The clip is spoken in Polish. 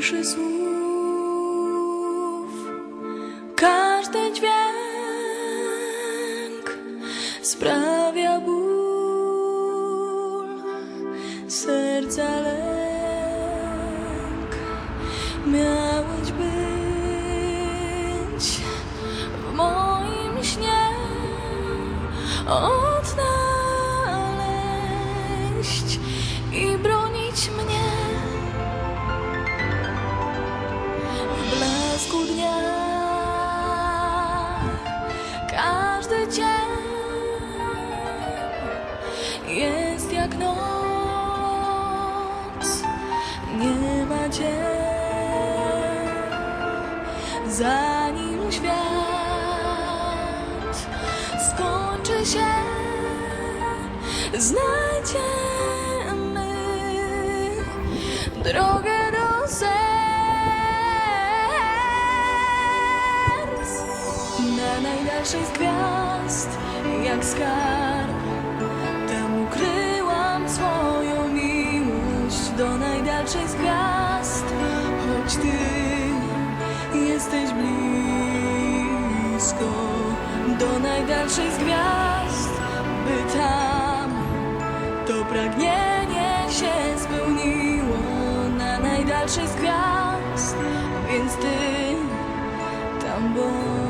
słyszy słów. Każdy dźwięk sprawia ból Serca lęk. Miałeś być w moim śnie. jest jak noc, nie ma dzień, zanim świat. Skończy się, znajdziemy drogę do serc. Na najdalszej z gwiazd, jak skarb. najdalszy z gwiazd, choć Ty jesteś blisko do najdalszej z gwiazd, by tam to pragnienie się spełniło na najdalszej z gwiazd, więc Ty tam bądź.